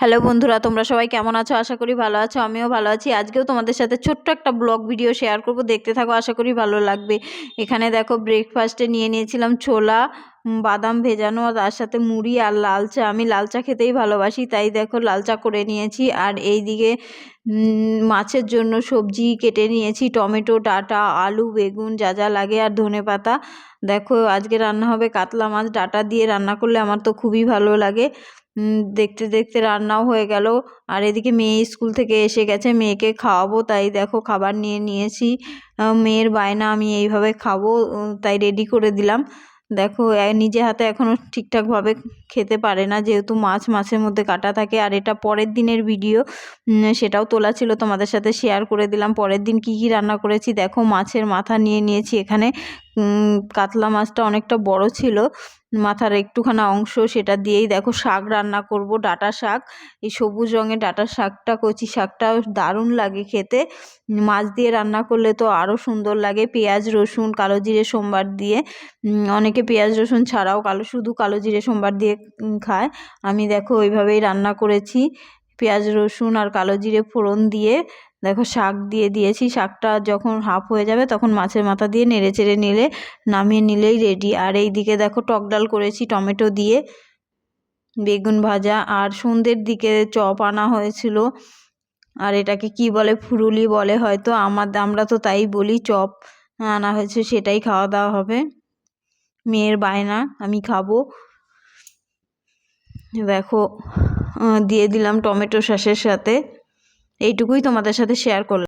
Hello বন্ধুরা, তোমরা সবাই কেমন আছো? আশা করি ভালো আছো, আমিও ভালো আছি। আজকেও তোমাদের সাথে ছোট্ট একটা ব্লগ ভিডিও শেয়ার করব। দেখতে থাকো, আশা করি ভালো লাগবে। এখানে দেখো ব্রেকফাস্টে নিয়ে নিয়েছিলাম ছোলা বাদাম ভেজানো আর তার সাথে মুড়ি আর লাল চা। আমি লাল চা খেতেই ভালোবাসি, তাই দেখো লাল চা করে নিয়েছি। আর এইদিকে মাছের জন্য সবজি কেটে নিয়েছি। টমেটো, ডাঁটা, আলু, বেগুন, যা যা লাগে আর ধনে পাতা। দেখো, আজকে রান্না হবে কাতলা মাছ। ডাঁটা দিয়ে রান্না করলে আমার তো খুবই ভালো লাগে। দেখতে দেখতে রান্নাও হয়ে গেল। আর এদিকে মেয়ে স্কুল থেকে এসে গেছে, মেয়েকে খাওয়াবো। তাই দেখো খাবার নিয়ে নিয়েছি। মেয়ের বায়না আমি এইভাবে খাব। তাই রেডি করে দিলাম। দেখো নিজে হাতে এখনও ঠিকঠাকভাবে খেতে পারে না, যেহেতু মাছ মাছের মধ্যে কাটা থাকে। আর এটা পরের দিনের ভিডিও সেটাও তোলা ছিল, তোমাদের সাথে শেয়ার করে দিলাম। পরের দিন কি কি রান্না করেছি, দেখো, মাছের মাথা নিয়ে নিয়েছি এখানে। কাতলা মাছটা অনেকটা বড় ছিল। মাথার একটুখানা অংশ সেটা দিয়েই দেখো শাক রান্না করব, ডাঁটা শাক। এই সবুজ রঙের ডাঁটা শাকটা, কচি শাকটা দারুণ লাগে খেতে। মাছ দিয়ে রান্না করলে তো আরও সুন্দর লাগে। পেঁয়াজ, রসুন, কালো জিরে, সোমবার দিয়ে। অনেকে পেঁয়াজ, রসুন ছাড়াও কালো, শুধু কালো জিরে, সোমবার দিয়ে খায়। আমি দেখো ওইভাবেই রান্না করেছি। পেঁয়াজ, রসুন আর কালো জিরে ফোড়ন দিয়ে দেখো শাক দিয়ে দিয়েছি। শাকটা যখন হাফ হয়ে যাবে তখন মাছের মাথা দিয়ে নেড়ে চেড়ে নিলে, নামিয়ে নিলেই রেডি আর এই দিকে দেখো টক ডাল করেছি টমেটো দিয়ে। বেগুন ভাজা আর সন্ধ্যের দিকে চপ আনা হয়েছিল। আর এটাকে কি বলে, ফুরুলি বলে হয়তো, আমার, আমরা তো তাই বলি চপ আনা হয়েছে, সেটাই খাওয়া দাওয়া হবে। মেয়ের বায়না, আমি খাব। দেখো দিয়ে দিলাম টমেটো সসের সাথে। এইটুকুই তোমাদের সাথে শেয়ার করলাম।